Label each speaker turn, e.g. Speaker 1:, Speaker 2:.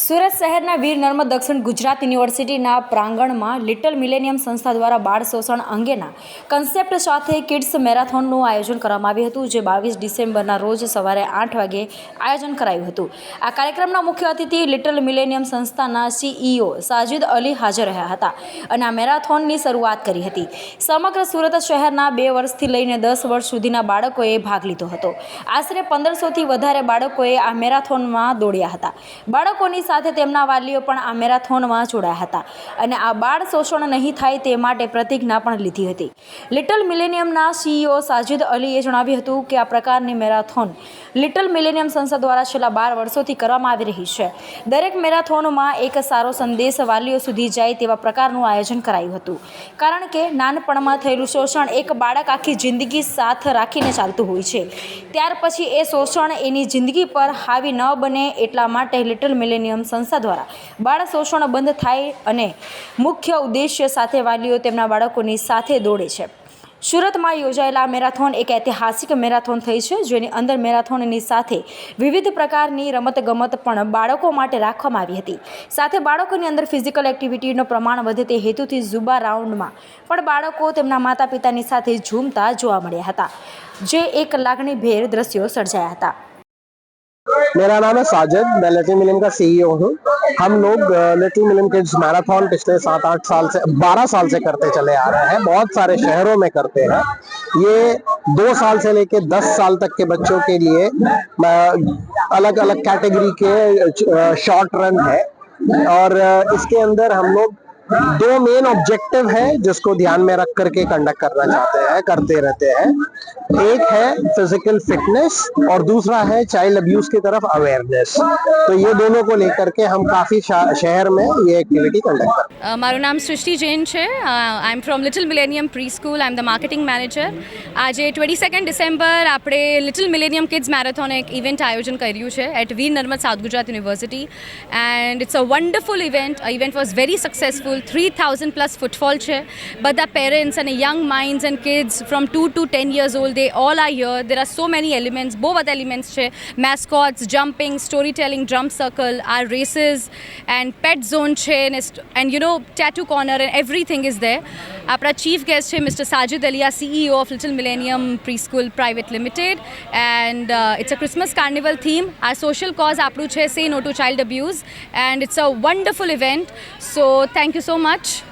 Speaker 1: સુરત શહેરના વીર નર્મદ દક્ષિણ ગુજરાત યુનિવર્સિટીના પ્રાંગણમાં લિટલ મિલેનિયમ સંસ્થા દ્વારા બાળ શોષણ અંગેના કન્સેપ્ટ સાથે કિડ્સ મેરાથોનનું આયોજન કરવામાં આવ્યું હતું, જે બાવીસ ડિસેમ્બરના રોજ સવારે આઠ વાગે આયોજન કરાયું હતું. આ કાર્યક્રમના મુખ્ય અતિથિ લિટલ મિલેનિયમ સંસ્થાના સીઈઓ સાજિદ અલી હાજર રહ્યા હતા અને આ મેરાથોનની શરૂઆત કરી હતી. સમગ્ર સુરત શહેરના બે વર્ષથી લઈને દસ વર્ષ સુધીના બાળકોએ ભાગ લીધો હતો. આશરે પંદરસોથી વધારે બાળકોએ આ મેરાથોનમાં દોડ્યા હતા. બાળકોની સાથે તેમના વાલીઓ પણ આ મેરાથોનમાં જોડાયા હતા અને આ બાળ શોષણ નહીં થાય તે માટે પ્રતિજ્ઞા પણ લીધી હતી. લિટલ મિલેનિયમના સીઈઓ સાજિદ અલીએ જણાવ્યું હતું કે આ પ્રકારની મેરાથોન લિટલ મિલેનિયમ સંસ્થા દ્વારા છેલ્લા બાર વર્ષોથી કરવામાં આવી રહી છે. દરેક મેરાથોનમાં એક સારો સંદેશ વાલીઓ સુધી જાય તેવા પ્રકારનું આયોજન કરાયું હતું. કારણ કે નાનપણમાં થયેલું શોષણ એક બાળક આખી જિંદગી સાથ રાખીને ચાલતું હોય છે. ત્યાર પછી એ શોષણ એની જિંદગી પર હાવી ન બને એટલા માટે લિટલ મિલેનિયમ સંસ્થા દ્વારા. બાળ શોષણ બંધ થાય અને મુખ્ય ઉદ્દેશ્ય સાથે વાલીઓ તેમના બાળકોની સાથે દોડે છે. સુરતમાં યોજાયેલા મેરાથોન એક ઐતિહાસિક મેરાથોન થઈ છે, જેની અંદર મેરાથોનની સાથે વિવિધ પ્રકારની રમતગમત પણ બાળકો માટે રાખવામાં આવી હતી. સાથે બાળકોની અંદર ફિઝિકલ એક્ટિવિટીનું પ્રમાણ વધે તે હેતુથી ઝુબા રાઉન્ડમાં પણ બાળકો તેમના માતા પિતાની સાથે ઝૂમતા જોવા મળ્યા હતા, જે એક લાગણીભેર દ્રશ્યો સર્જાયા હતા.
Speaker 2: मेरा नाम है साजिद, मैं लिटिल मिलियन का सीईओ हूँ। हम लोग लिटिल मिलियन किड्स मैराथन पिछले सात, आठ साल से, बारह साल से करते चले आ रहे हैं। बहुत सारे शहरों में करते हैं। ये दो साल से लेके दस साल तक के बच्चों के लिए अलग अलग कैटेगरी के शॉर्ट रन है। और इसके अंदर हम लोग दो मेन ऑब्जेक्टिव है जिसको ध्यान में रख करके कंडक्ट करना चाहते हैं करते रहते हैं एक है फिजिकल फिटनेस और दूसरा है चाइल्ड अब्यूज की तरफ अवेयरनेस तो ये दोनों को लेकर के हम काफी शा- शहर में ये एक्टिविटी कंडक्ट करते हैं
Speaker 3: અ, મારું નામ સૃષ્ટિ જૈન છે I am from Little Millennium preschool I am the marketing manager આજે ટ્વેન્ટી સેકન્ડ ડિસેમ્બર આપણે લિટલ મિલેનિયમ કિડ્સ મેરેથોન એક ઇવેન્ટ આયોજન કર્યું છે at Veer Narmad South Gujarat university and it's a wonderful event event was very successful three thousand plus footfall છે બધા parents અને young minds and kids from two to ten years old they all are here there are so many elements બહુ બધા elements છે mascots jumping story telling drum circle are races and pet zone છે and you know tattoo corner and everything is there આપણા chief guest છે mister Sajid Aliya CEO of Little Millennium preschool private limited and it's a Christmas carnival theme આ social cause આપણું છે say no to child abuse and it's a wonderful event so thank you so much.